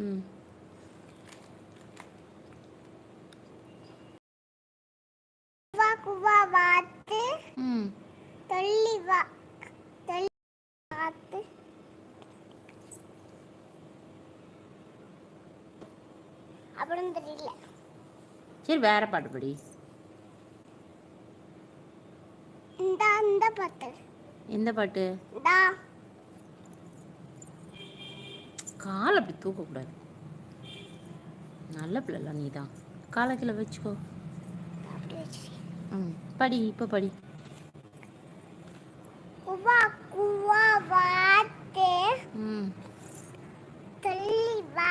ம் குவா குவா வாத்து. ம். தொல்லி வா தொல்லி வாத்து. அப்புறம் தெரியல. சரி வேற பாட்டு படி. இந்த இந்த பாத்து எந்த பாட்டு? கால் அப்படி தூக்கக்கூடாது. நல்ல பிள்ளைல நீ தான் காலை கீழே வச்சுக்கோ. ம் படி இப்போ படி. குவா குவா வாத்து. ம். வா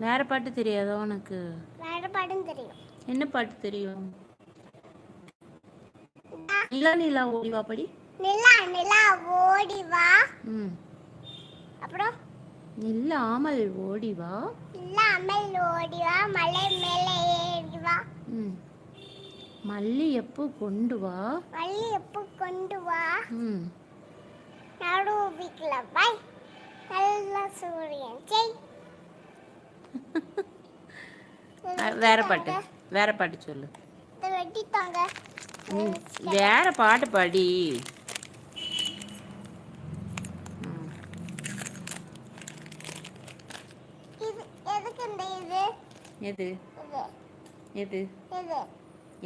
வேற பாட்டு தெரியாதோ உனக்கு? வேற பாடம் தெரியும். என்ன பாட்டு தெரியும்? நிலா நிலா ஓடிவா படி. நிலா நிலா ஓடி வா. ம். அப்புறம்? நில்லாமல் ஓடி வா. இல்லாமல் ஓடி வா மலை மேலே ஏறி வா. ம். மல்லிகைப்பூ கொண்டு வா. எப்போ கொண்டு வா. ம். நடு வீட்டில் வை நல்ல சூரியன். செய் வேற பாட்டு. வேற பாட்டு சொல்லு. வெட்டித்தாங்க வேற பாட்டு பாடி ம், இது எதுக்கு இந்த இது எது? எது?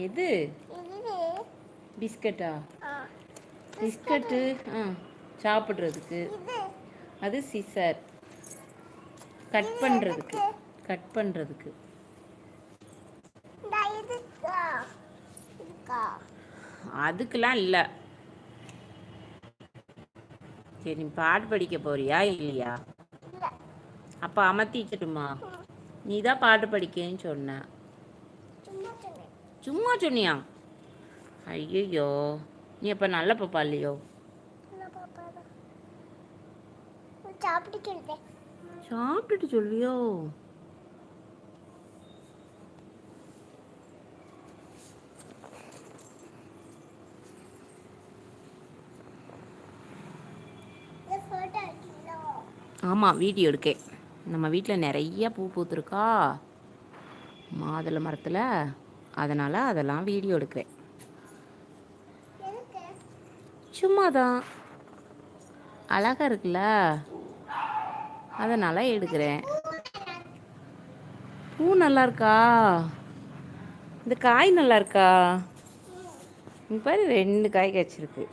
எது? பிஸ்கட்டா? பிஸ்கட்டு ஆ சாப்பிட்றதுக்கு. அது சிசர். கட் பண்ணுறதுக்கு கட் பண்ணுறதுக்கு அதுக்கெல்லாம் இல்லை. சரி நீ பாட்டு படிக்க போறியா இல்லையா? அப்போ அமர்த்திக்கட்டுமா? நீ தான் பாட்டு படிக்கன்னு சொன்ன. சும்மா சொன்னியா? ஐயோ நீ அப்போ நல்ல பாப்பா இல்லையோ? சாப்பிட்டுட்டு சொல்லியோ? ஆமாம் வீடியோ எடுக்கேன். நம்ம வீட்டில் நிறைய பூ பூத்துருக்கா? மாதுளை மரத்தில். அதனால் அதெல்லாம் வீடியோ எடுக்கிறேன். சும்மா தான் அழகாக இருக்குல்ல? அதனால் எடுக்கிறேன். பூ நல்லா இருக்கா இந்த காய் நல்லா இருக்கா பாரு ரெண்டு காய் காய்ச்சிருக்கு.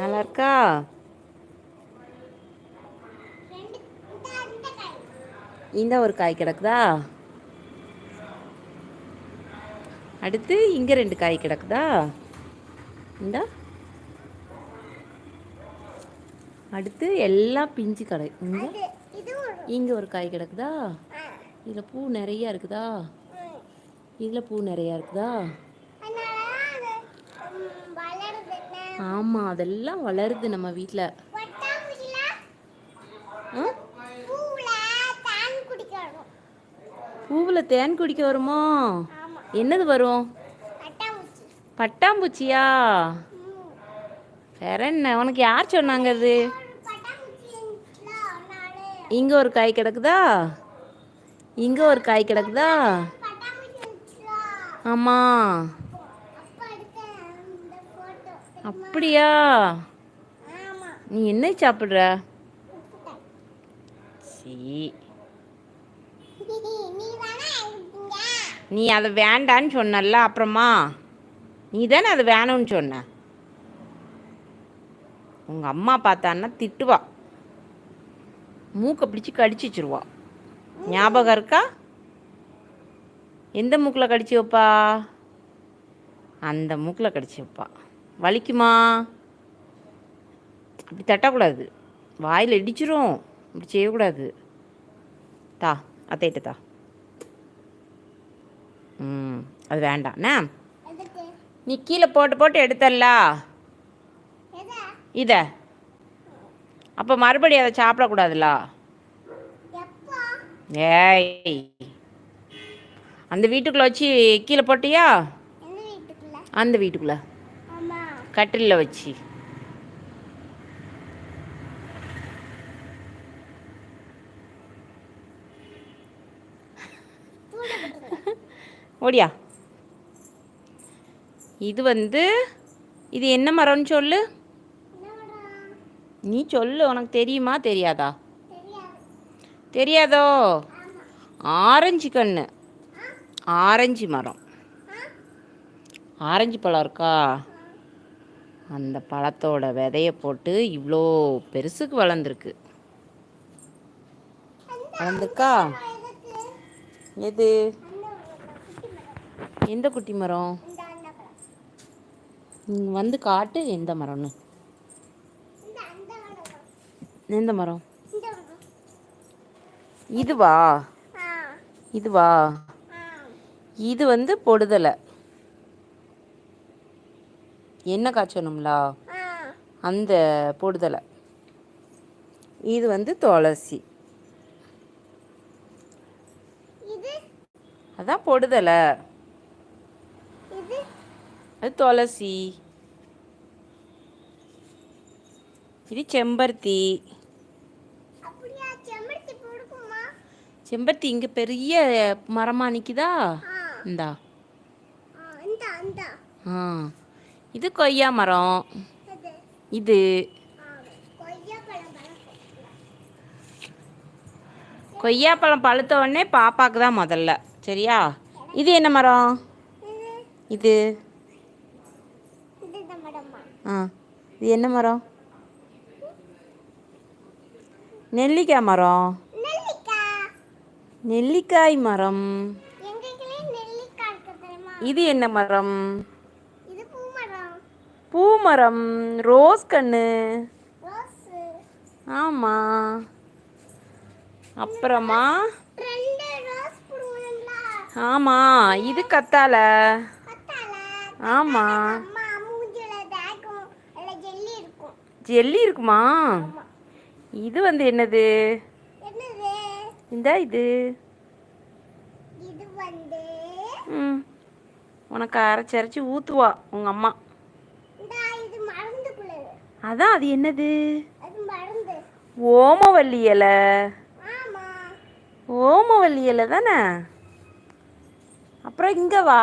நல்லா இருக்கா ரெண்டு இந்த இந்த காய் இந்த ஒரு காய் கிடக்குதா? அடுத்து இங்கே ரெண்டு காய் கிடக்குதா? இந்த. அடுத்து எல்லாம் பிஞ்சு கடை. இங்கே? இங்கே ஒரு காய் கிடக்குதா? இதில் பூ நிறையா இருக்குதா. இதில் பூ நிறையா இருக்குதா? ஆமாம் அதெல்லாம் வளருது நம்ம வீட்டில் பட்டாம்பூச்சில ஆ பூவுல தேன் குடிக்கணும் பூவில் தேன் குடிக்க வருமோ? என்னது வரும்? பட்டாம்பூச்சியா? வேற என்ன? உனக்கு யார் சொன்னாங்க அது? இங்கே ஒரு காய் கிடக்குதா? இங்கே ஒரு காய் கிடக்குதா? ஆமாம் அப்படியா? நீ என்ன சாப்பிட்ற? சரி சீ நீ தானே எடுத்தீங்க நீ அதை வேண்டான்னு சொன்னல்ல அப்புறமா? நீ தானே அது வேணும்னு சொன்ன? உங்கள் அம்மா பார்த்தான்னா திட்டுவா. மூக்கை பிடிச்சி கடிச்சிச்சிருவா. ஞாபகம் இருக்கா? எந்த மூக்கில் கடிச்சு வைப்பா? அந்த மூக்கில் கடிச்சு வைப்பா. வலிக்குமா? அப்படி தட்டக்கூடாது. வாயில் இடிச்சிரும். அப்படி செய்யக்கூடாது. தா அத்தைட்டு தா. ம் அது வேண்டாம்ண்ணா எதுக்கு? நீ கீழே போட்டு போட்டு எடுத்தல்ல? இதை. அப்போ மறுபடியும் அதை சாப்பிடக்கூடாதுல்ல எப்போ? ஏய். அந்த வீட்டுக்குள்ளே வச்சு கீழே போட்டியா? அந்த வீட்டுக்குள்ளே. கட்டிலில் வச்சு. ஓடியா. இது வந்து இது என்ன மரம்னு சொல்லு? நீ சொல்லு உனக்கு தெரியுமா தெரியாதா? தெரியாதோ? ஆரஞ்சு கண்ணு. ஆரஞ்சு மரம். ஆரஞ்சு பழம் இருக்கா? அந்த பழத்தோட விதைய போட்டு இவ்வளோ பெருசுக்கு வளர்ந்துருக்கு. வளர்ந்துருக்கா? எது? எந்த குட்டி மரம்? வந்து காட்டு எந்த மரம்னு? எந்த மரம்? இதுவா? இதுவா? இது வந்து பொடுதலை. என்ன காய்ச்சணும்லா அந்த பொடுதலை. இது வந்து துளசி. இது? அதான் பொடுதலை. துளசி இது செம்பருத்தி. செம்பருத்தி இங்கே பெரிய மரமாக நிற்குதா ஆ. இந்தா. ஆ இது கொய்யா மரம். இது. கொய்யாப்பழம் பழுத்த உடனே பாப்பாக்கு தான் முதல்ல. சரியா? இது என்ன மரம்? இது. ஆ. இது என்ன மரம்? நெல்லிக்காய் மரம். நெல்லிக்காய் மரம். இது என்ன மரம்? பூ மரம். ரோஸ் கண்ணு. ஆமா. அப்புறமா? ஆமா. இது கத்தால ஆமா அம்மா மூஞ்சில தேக்கும் இல்ல ஜெல்லி இருக்கும் ஜெல்லி இருக்குமா? இது வந்து என்னது? இந்த இது. ம். உனக்கு அரைச்சி அரைச்சி ஊற்றுவா உங்கள் அம்மா. அதான் அது என்னது? ஓமவல்லி இலை. ஓமவல்லி இலை தானே? அப்புறம் இங்கே வா.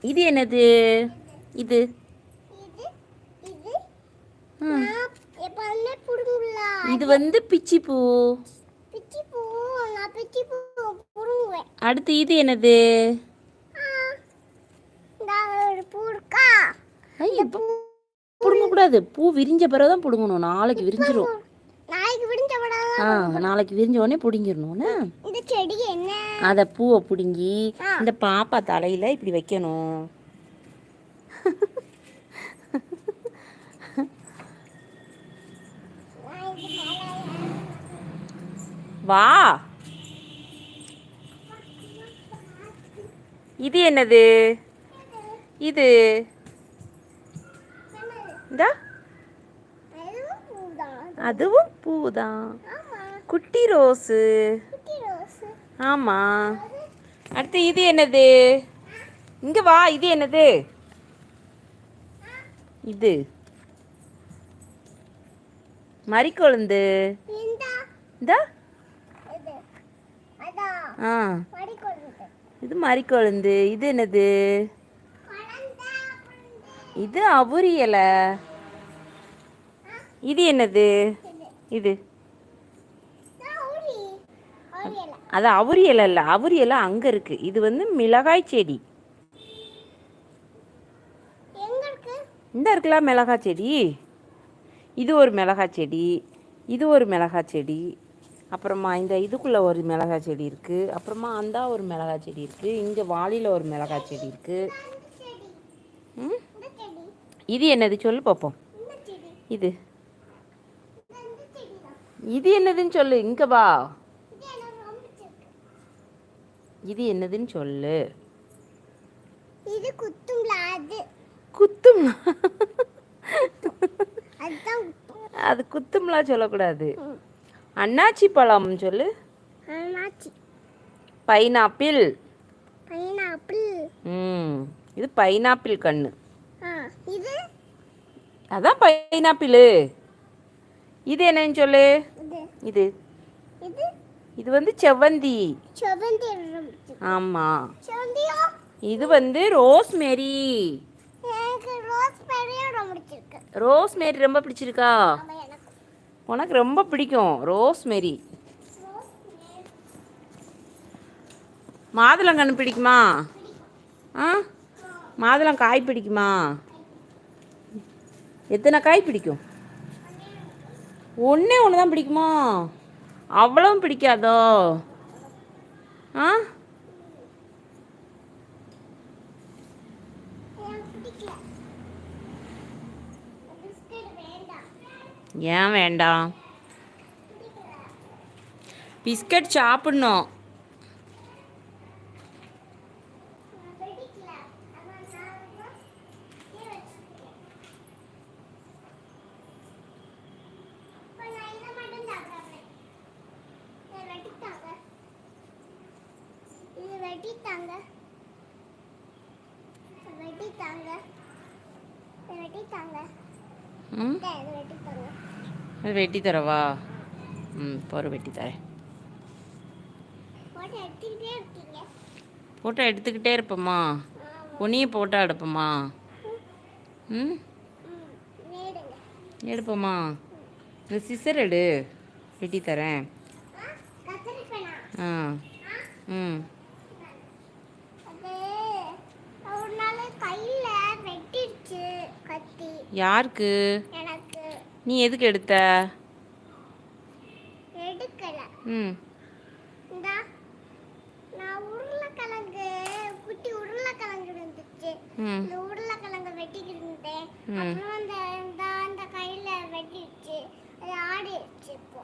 இது என்னது? இது. இது வந்து பிச்சி பூ அடுத்து இது என்னது? இந்த ஒரு பூ விரிஞ்ச பிறகு தான் பிடுங்கணும். நாளைக்கு விரிஞ்சிரும். நாளைக்கு விடாத ஆ நாளைக்கு விரிஞ்ச உடனே பிடுங்கிடணும்னு இந்த செடி என்ன? அதை பூவை பிடுங்கி. இந்த பாப்பா தலையில் இப்படி வைக்கணும் நான் இது மேல வா. இது என்னது? இது. இந்த? அதுவும் பூதான். ஆமா குட்டி ரோஸு. ஆமாம் அடுத்து இது என்னது? இங்கே வா இது என்னது? இது. மறிக்கொழுந்து. இந்த? ஆ. இது மறிக்கொழுந்து. இது என்னது? இது அவுரி இலை. இது என்னது? இது. அது அவுரி இலை இல்லை அவுரி இலை அங்கே இருக்குது இது வந்து மிளகாய் செடி. இந்த இருக்குல்ல மிளகாய் செடி? இது ஒரு மிளகாய் செடி. இது ஒரு மிளகாய் செடி. அப்புறமா இந்த இதுக்குள்ளே ஒரு மிளகாய் செடி இருக்குது அப்புறமா அந்த ஒரு மிளகாய் செடி இருக்குது இங்கே வாளியில் ஒரு மிளகாய் செடி இருக்குது இது என்னது சொல்லு பார்ப்போம் இது. இது என்னதுன்னு சொல்லு. இங்கே வா. இது என்னதுன்னு சொல்லு. இது குத்தும்ல அது. அது குத்தும்லாம் சொல்லக்கூடாது. அன்னாச்சி பழம் சொல்லு. அண்ணாச்சி. பைனாப்பிள். பைனாப்பிள். ம் இது பைனாப்பிள் கண்ணு. இது? அதான் பைனாப்பிள். இது என்னன்னு சொல்லு. இது. இது. வந்து செவ்வந்தி. ஆமாம் செவந்தியோ இது வந்து ரோஸ்மேரி. எனக்கு ரோஸ் பெரியும் ரொம்ப பிடிச்சிருக்கு. ரோஸ்மேரி ரொம்ப பிடிச்சிருக்கா? ஆமா எனக்கு உனக்கு ரொம்ப பிடிக்கும். ரோஸ் மேரி மாதுளங்கன்று பிடிக்குமா? ஆ? மாதுளம் காய் பிடிக்குமா? எத்தனை காய் பிடிக்கும்? ஒன்றே ஒன்று தான் பிடிக்குமா? அவ்வளவும் பிடிக்காதோ? ஆ எனக்கு பிடிக்கல பிஸ்கட் வேண்டாம் ஏன் வேண்டாம் பிஸ்கட் சாப்பிட்ணும். வெட்டித்தாங்க வெட்டித்தாங்க வெட்டித்தாங்க ம்? அது வெட்டி தரவா? ம் பொறு வெட்டி தரேன். போட்டு எடுத்துக்கிட்டே இருக்கீங்க. ஃபோட்டோ எடுத்துக்கிட்டே இருப்போமா? உன்னையும் ஃபோட்டோ எடுப்போமா ம்? ம் நேடுங்க எடுப்போமா? இந்த சிசர் எடு. வெட்டி தரேன். ஆ ம். யாருக்கு? நீ எதுக்கு எடுத்த? எடுக்கல. ம். நான் உருளைக்கிழங்கு குட்டி உருளைக்கிழங்கு இருந்துச்சு இந்த உருளைக்கிழங்கு வெட்டிக்கிட்டு இருந்தேன்.